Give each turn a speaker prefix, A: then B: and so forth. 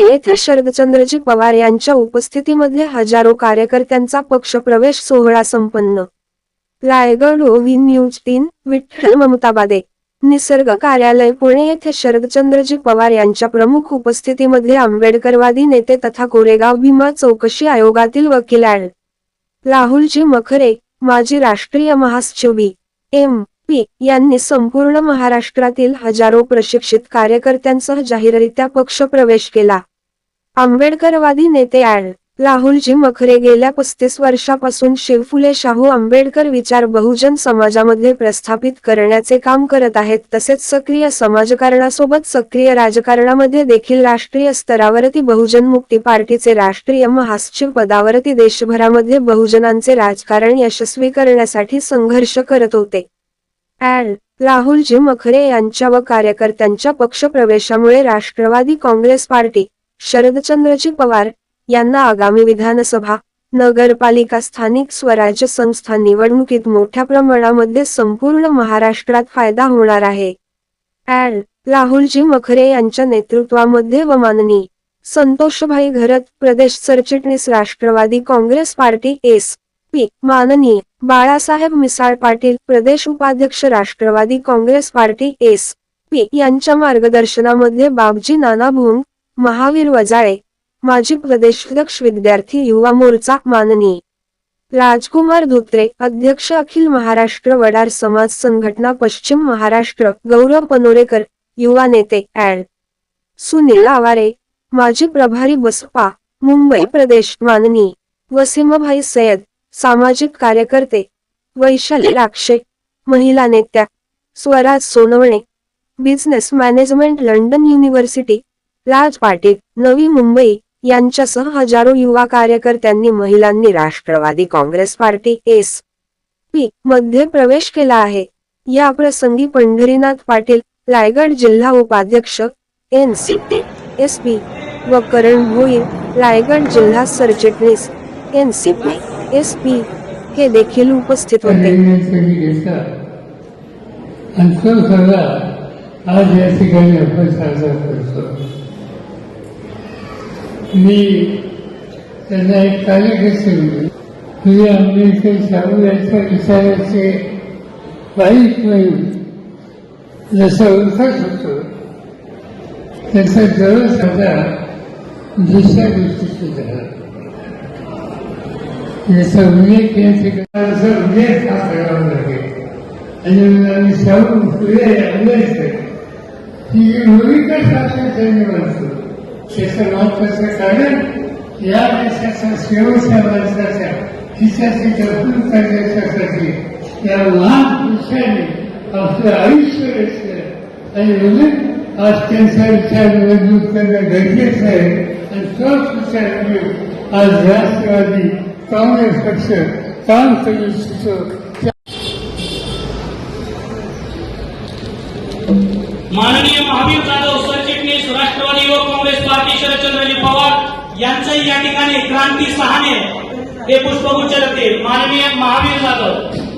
A: येथे शरदचंद्रजी पवार यांच्या उपस्थितीमध्ये हजारो कार्यकर्त्यांचा पक्षप्रवेश सोहळा संपन्न. रायगड ओवी न्यूज तीन विठ्ठल ममताबादे निसर्ग कार्यालय पुणे येथे शरदचंद्रजी पवार यांच्या प्रमुख उपस्थितीमध्ये आंबेडकरवादी नेते तथा कोरेगाव भीमा चौकशी आयोगातील वकील राहुलजी मखरे माजी राष्ट्रीय महासचिव एम. पी. यांनी संपूर्ण महाराष्ट्रातील हजारो प्रशिक्षित कार्यकर्त्यांसह जाहीररित्या पक्षप्रवेश केला. आंबेडकरवादी नेते ॲड. राहुलजी मखरे गेल्या पस्तीस वर्षापासून शिवफुले शाहू आंबेडकर विचार बहुजन समाजामध्ये प्रस्थापित करण्याचे काम करत आहेत तसेच सक्रिय समाजकारणासोबत सक्रिय राजकारणामध्ये देखील राष्ट्रीय स्तरावरती बहुजन मुक्ती पार्टीचे राष्ट्रीय महासचिव पदावरती देशभरामध्ये बहुजनांचे राजकारण यशस्वी करण्यासाठी संघर्ष करत होते. ॲड राहुलजी मखरे यांच्या व कार्यकर्त्यांच्या पक्षप्रवेशामुळे राष्ट्रवादी काँग्रेस पार्टी शरदचंद्रजी पवार यांना आगामी विधानसभा नगरपालिका स्थानिक स्वराज्य संस्था निवडणुकीत मोठ्या प्रमाणामध्ये संपूर्ण महाराष्ट्रात फायदा होणार आहे. ॲड राहुलजी मखरे यांच्या नेतृत्वामध्ये व माननी संतोषभाई घरत प्रदेश सरचिटणीस Rashtrawadi Congress party S. P. माननीय बाळासाहेब मिसाळ पाटील प्रदेश उपाध्यक्ष Rashtrawadi Congress party S. P. यांच्या मार्गदर्शनामध्ये बाबजी नाना भुंग महावीर वजाळे माजी प्रदेशाध्यक्ष विद्यार्थी युवा मोर्चा माननीय. राजकुमार धोत्रे अध्यक्ष अखिल महाराष्ट्र वडार समाज संघटना पश्चिम महाराष्ट्र गौरव पनोरेकर युवा नेते ऍड सुनील आवारे माजी प्रभारी बसपा मुंबई प्रदेश माननीय. वसीमभाई सय्यद सामाजिक कार्यकर्ते वैशाली राक्षे महिला नेत्या Swaraj Sonawane business management London university Raj Patil Navi Mumbai यांच्यासह हजारो युवा कार्यकर्त्यांनी महिलांनी Rashtrawadi Congress party S P मध्ये प्रवेश केला आहे. या प्रसंगी पंढरीनाथ पाटील रायगड जिल्हा उपाध्यक्ष एन सी एस पी व करण भोईर रायगड जिल्हा सरचिटणीस N C P S P हे देखील उपस्थित होते.
B: आज या ठिकाणी आपण साजरा करतो. मी त्यांना एक कार्यकर्ते होते तुझे आंबेडकर शाहू यांच्या विचाराचे बाईक नाही. जसं ओळखत होतो त्याचा जवळ साधा दुसऱ्या गोष्टीची झाला. याचा उल्लेख या ठिकाणाचा उल्लेख हा करावा लागेल आणि मग आम्ही शाहू फुले आंबेडकर ही जी भूमिका शासन त्यांनी मानतो त्याचं महत्वाचं कारण या देशाच्या शेवटच्या माणसाच्या हिच्याची जपून करण्याच्यासाठी या महान पुरुषांनी आपलं आयुष्य रचलं आणि म्हणून आज त्यांचा विचार मजबूत करणं गरजेचं आहे आणि तोच विचार घेऊन आज राष्ट्रवादी काँग्रेस पक्ष काम
C: माननीय महावीर जाधव सरचिटणीस राष्ट्रवादी युवक काँग्रेस पार्टी शरदचंद्रजी पवार यांचंही या ठिकाणी क्रांती सहाने हे पुष्पगुच्छ देतील माननीय महावीर जाधव.